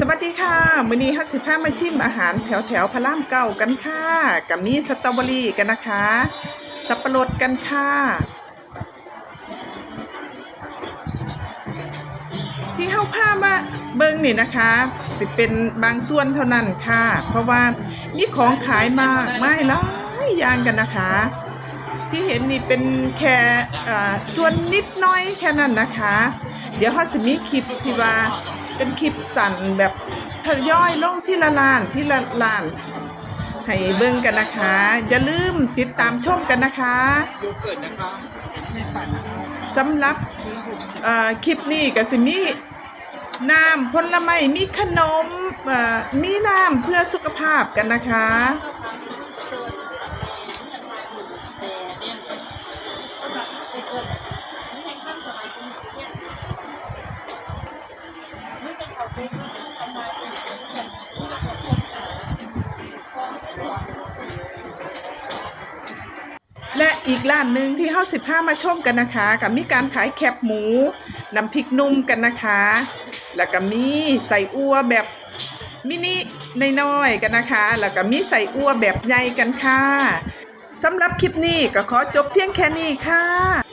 สวัสดีค่ะมื้อนี้ฮัสิพามาชิมอาหารแถวแถวพระรามเก่ากันค่ะกับมีสตรอเบอรี่กันนะคะ สับปะรดกันค่ะ ที่เฮาพามาเบิ่งนี่นะคะ สิเป็นบางส่วนเท่านั้นค่ะ เพราะว่ามีของขายมากไม่หลายอย่างกันนะคะ ที่เห็นนี่เป็นแค่ส่วนนิดน้อยแค่นั้นนะคะ เดี๋ยวเขาจะมีคลิปที่ว่า เป็นคลิปสั่นแบบทยอยลงที่ละลานที่ละลานให้เบิ่งกันนะคะ อย่าลืมติดตามชมกันนะคะโยเกิร์ตนะคะสำหรับคลิปนี้ก็สิมีน้ำผลไม้มีขนมมีน้ำเพื่อสุขภาพกันนะคะ และอีกร้านหนึ่งที่เฮาสิบห้ามาชมกันนะคะกับมีการขายแคบหมูน้ำพริกนุ่มกันนะคะ แล้วก็มีใส่อัวแบบมินิในน้อยกันนะคะ แล้วก็มีใส่อัวแบบใหญ่กันค่ะสำหรับคลิปนี้ก็ขอจบเพียงแค่นี้ค่ะ